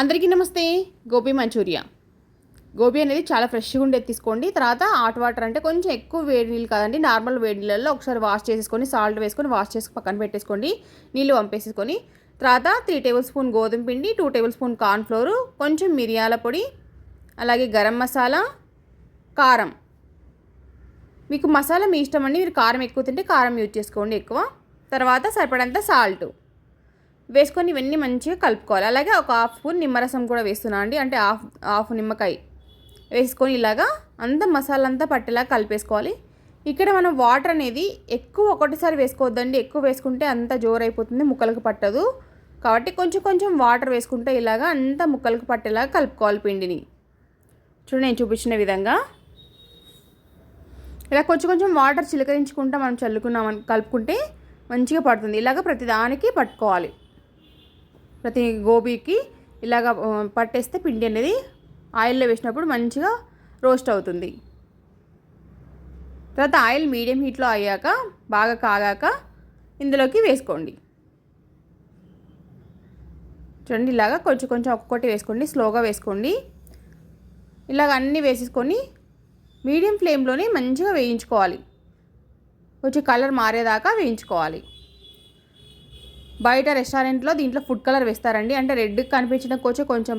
అందరికీ నమస్తే గోబీ మంచూరియా. గోబీ అనేది చాలా ఫ్రెష్గా ఉండేది తీసుకోండి. తర్వాత హాట్ వాటర్ అంటే కొంచెం ఎక్కువ వేడి నీళ్ళు కాదండి. నార్మల్ వేడి నీళ్ళల్లో ఒకసారి వాష్ చేసేసుకొని సాల్ట్ వేసుకొని వాష్ చేసి పక్కన పెట్టేసుకోండి. నీళ్ళు పంపేసేసుకొని తర్వాత త్రీ టేబుల్ స్పూన్ గోధుమ పిండి టూ టేబుల్ స్పూన్ కార్న్ఫ్లోర్ కొంచెం మిరియాల పొడి అలాగే గరం మసాలా కారం. మీకు మసాలా మీ ఇష్టం అండి మీరు కారం ఎక్కువ తింటే కారం యూజ్ చేసుకోండి ఎక్కువ. తర్వాత సరిపడంత సాల్ట్. వేసుకొని ఇవన్నీ మంచిగా కలుపుకోవాలి. అలాగే ఒక హాఫ్ స్పూన్ నిమ్మరసం కూడా వేస్తున్నా అండి. అంటే హాఫ్ హాఫ్ నిమ్మకాయ వేసుకొని ఇలాగా అంత మసాలా అంతా పట్టేలా కలిపేసుకోవాలి. ఇక్కడ మనం వాటర్ అనేది ఎక్కువ ఒకటిసారి వేసుకోవద్దండి. ఎక్కువ వేసుకుంటే అంత జోరైపోతుంది ముక్కలకు పట్టదు. కాబట్టి కొంచెం కొంచెం వాటర్ వేసుకుంటే ఇలాగా అంత ముక్కలకు పట్టేలా కలుపుకోవాలి పిండిని. చూడండి నేను చూపించిన విధంగా. ఇలా కొంచెం కొంచెం వాటర్ చిలకరించుకుంటా మనం చల్లుకున్నాం కలుపుకుంటే మంచిగా పడుతుంది. ఇలాగ ప్రతిదానికి పట్టుకోవాలి. ప్రతి గోబీకి ఇలాగ పట్టేస్తే పిండి అనేది ఆయిల్లో వేసినప్పుడు మంచిగా రోస్ట్ అవుతుంది. తర్వాత ఆయిల్ మీడియం హీట్లో అయ్యాక బాగా కాగాక ఇందులోకి వేసుకోండి. చూడండి ఇలాగా కొంచెం కొంచెం ఒక్కొక్కటి వేసుకోండి స్లోగా వేసుకోండి. ఇలాగ అన్నీ వేసేసుకొని మీడియం ఫ్లేమ్లోనే మంచిగా వేయించుకోవాలి. కొంచెం కలర్ మారేదాకా వేయించుకోవాలి. బయట రెస్టారెంట్లో దీంట్లో ఫుడ్ కలర్ వేస్తారండి. అంటే రెడ్ కనిపించడం కొంచెం కొంచెం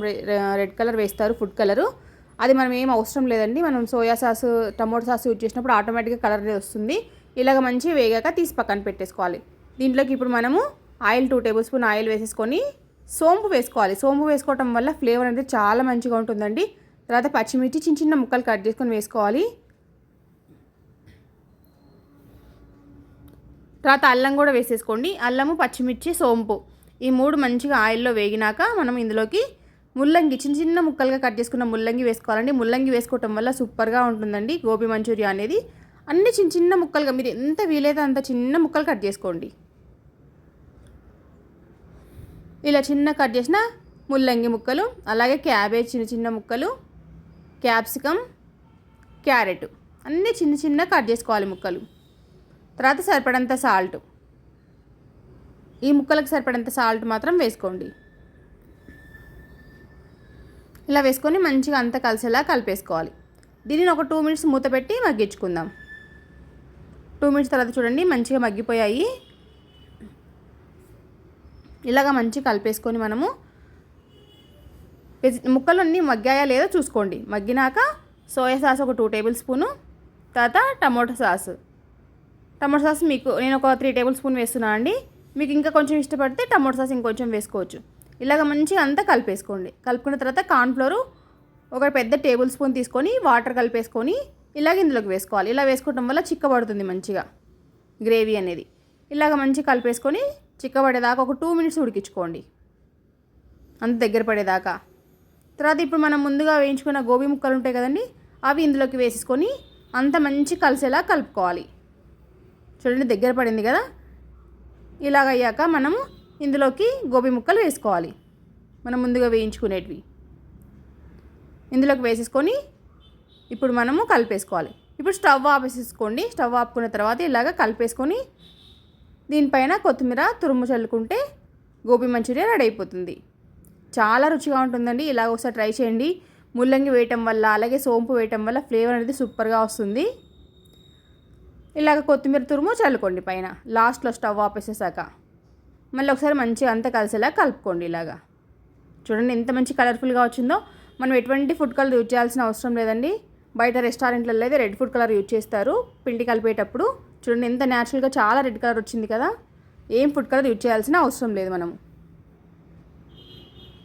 రెడ్ కలర్ వేస్తారు ఫుడ్ కలరు. అది మనం ఏం అవసరం లేదండి. మనం soya sauce tomato sauce use చేసినప్పుడు ఆటోమేటిక్గా కలర్ వస్తుంది. ఇలాగ మంచి వేగాక తీసి పక్కన పెట్టేసుకోవాలి. దీంట్లోకి ఇప్పుడు మనము oil two tablespoon oil వేసేసుకొని సోంపు వేసుకోవాలి. సోంపు వేసుకోవటం వల్ల ఫ్లేవర్ అనేది చాలా మంచిగా ఉంటుందండి. తర్వాత పచ్చిమిర్చి చిన్న చిన్న ముక్కలు కట్ చేసుకొని వేసుకోవాలి. తర్వాత అల్లం కూడా వేసేసుకోండి. అల్లము పచ్చిమిర్చి సోంపు. ఈ మూడు మంచిగా ఆయిల్లో వేగినాక మనం ఇందులోకి ముల్లంగి చిన్న చిన్న ముక్కలుగా కట్ చేసుకున్న ముల్లంగి వేసుకోవాలండి. ముల్లంగి వేసుకోవటం వల్ల సూపర్గా ఉంటుందండి గోబీ మంచూరియా అనేది. అన్ని చిన్న చిన్న ముక్కలుగా మీరు ఎంత వీలైతే అంత చిన్న ముక్కలు కట్ చేసుకోండి. ఇలా చిన్న కట్ చేసిన ముల్లంగి ముక్కలు అలాగే క్యాబేజ్ చిన్న చిన్న ముక్కలు క్యాప్సికమ్ క్యారెట్ అన్నీ చిన్న చిన్న కట్ చేసుకోవాలి ముక్కలు. తర్వాత సరిపడంత సాల్ట్. ఈ ముక్కలకు సరిపడంత సాల్ట్ మాత్రం వేసుకోండి. ఇలా వేసుకొని మంచిగా అంతా కలిసేలా కలిపేసుకోవాలి. దీనిని ఒక టూ మినిట్స్ మూత పెట్టి మగ్గించుకుందాం. టూ మినిట్స్ తర్వాత చూడండి మంచిగా మగ్గిపోయాయి. ఇలాగ మంచిగా కలిపేసుకొని మనము ముక్కలు అన్నీ మగ్గాయా లేదో చూసుకోండి. మగ్గినాక సోయా సాస్ ఒక టూ టేబుల్ స్పూను తర్వాత టమోటో సాస్. టమాటో సాస్ మీకు నేను ఒక త్రీ టేబుల్ స్పూన్ వేస్తున్నాను అండి. మీకు ఇంకా కొంచెం ఇష్టపడితే టమాటో సాస్ ఇంకొంచెం వేసుకోవచ్చు. ఇలాగ మంచిగా అంతా కలిపేసుకోండి. కలుపుకున్న తర్వాత కార్న్ఫ్లోరు ఒక పెద్ద టేబుల్ స్పూన్ తీసుకొని వాటర్ కలిపేసుకొని ఇలాగ ఇందులోకి వేసుకోవాలి. ఇలా వేసుకోవటం వల్ల చిక్కబడుతుంది మంచిగా గ్రేవీ అనేది. ఇలాగ మంచిగా కలిపేసుకొని చిక్కబడేదాకా ఒక టూ మినిట్స్ ఉడికించుకోండి. అంత దగ్గర పడేదాకా. తర్వాత ఇప్పుడు మనం ముందుగా వేయించుకున్న గోబీ ముక్కలు ఉంటాయి కదండి అవి ఇందులోకి వేసేసుకొని అంత మంచి కలిసేలా కలుపుకోవాలి. చూడండి దగ్గర పడింది కదా? ఇలాగ అయ్యాక మనము ఇందులోకి గోబీ ముక్కలు వేసుకోవాలి. మనం ముందుగా వేయించుకునేటివి. ఇందులోకి వేసేసుకొని ఇప్పుడు మనము కలిపేసుకోవాలి. ఇప్పుడు స్టవ్ ఆపేసేసుకోండి. స్టవ్ ఆపుకున్న తర్వాత ఇలాగ కలిపేసుకొని దీనిపైన కొత్తిమీర తురుము చల్లుకుంటే గోబీ మంచూరియా రెడీ అయిపోతుంది. చాలా రుచిగా ఉంటుందండి. ఇలాగ ఒకసారి ట్రై చేయండి. ముల్లంగి వేయటం వల్ల అలాగే సోంపు వేయటం వల్ల ఫ్లేవర్ అనేది సూపర్గా వస్తుంది. ఇలాగ కొత్తిమీర తురుము చల్లుకోండి పైన. లాస్ట్లో స్టవ్ ఆపేసేసాక మళ్ళీ ఒకసారి మంచిగా అంతా కలిసేలా కలుపుకోండి ఇలాగా. చూడండి ఎంత మంచి కలర్ఫుల్గా వచ్చిందో. మనం ఎటువంటి ఫుడ్ కలర్ యూజ్ చేయాల్సిన అవసరం లేదండి. బయట రెస్టారెంట్లలో అయితే రెడ్ ఫుడ్ కలర్ యూజ్ చేస్తారు. పిండి కలిపేటప్పుడు. చూడండి ఎంత న్యాచురల్గా చాలా రెడ్ కలర్ వచ్చింది కదా. ఏం ఫుడ్ కలర్ యూజ్ చేయాల్సిన అవసరం లేదు మనము.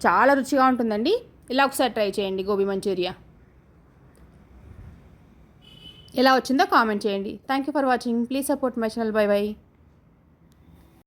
చాలా రుచిగా ఉంటుందండి. ఇలా ఒకసారి ట్రై చేయండి గోబీ మంచూరియా. ఎలా వచ్చిందో కామెంట్ చేయండి. Thank you for watching please support my channel bye bye